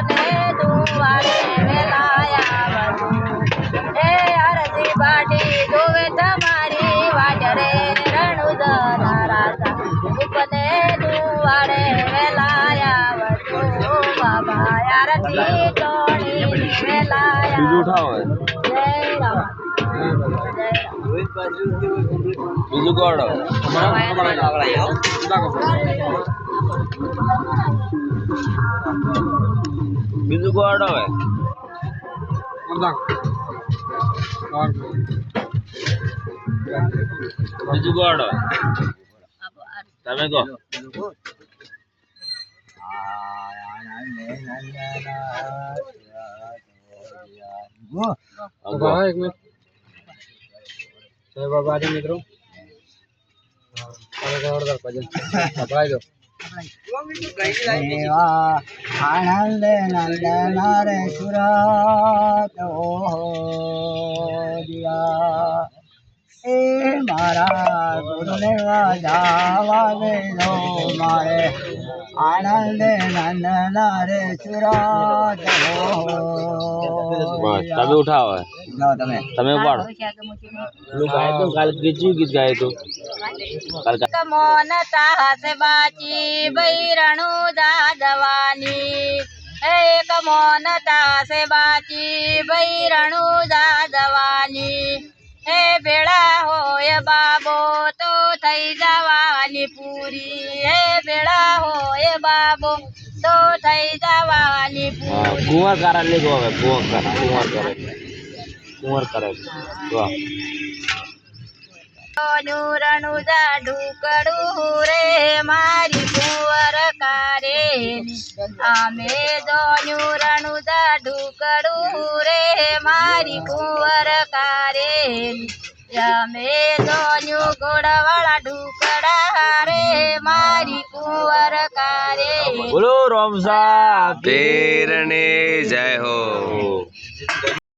अपने दुआरे में लाया बधू हे हरदी बाटी दुवे तुम्हारी वाटरे रणुदन राजा अपने दुआरे में लाया बधू बाबा यारती टोणी में लाया जय रामा બીજું કોડ આવડાય બીજું ગોળ આવે બીજું કોડો તમે કહો. એક મિનિટ. મિત્રો. ભજન સંભળાઈ દો આનંદ નંદન રે સુરત દિયા. એ મારા ગુરુને વાજાવા વેલો મારે. આનંદ નંદન રે સુરત બસ તમે ઉઠાવો હવે. તમે તમે ઉપાડો પેલું ગાય તો કાલે ગીચ્યું ગીત ગાય તું કાલે ગા- મોન તાસ બાચી બૈરણું દાદવાની એક મોન તાસ બાચી બૈરણું દાદવાની હે ભેળા હોય બાબો તો થઈ જવાની પૂરી હે ભેળા હોય બાબો તો થઈ જવાની કુંવર કારા લીધો હવે કુંવર કરા કુંવર કરે કુંવર કરે વાહ. રણુ જાડું કડું રે મારી કુંવર કારે. અમે જો રણુ જાડું કડું રે મારી કુંવર કારે. અમે દોન્યું ગોળવાળા ઢુકડા બોલો રોમસા તેરને જય હો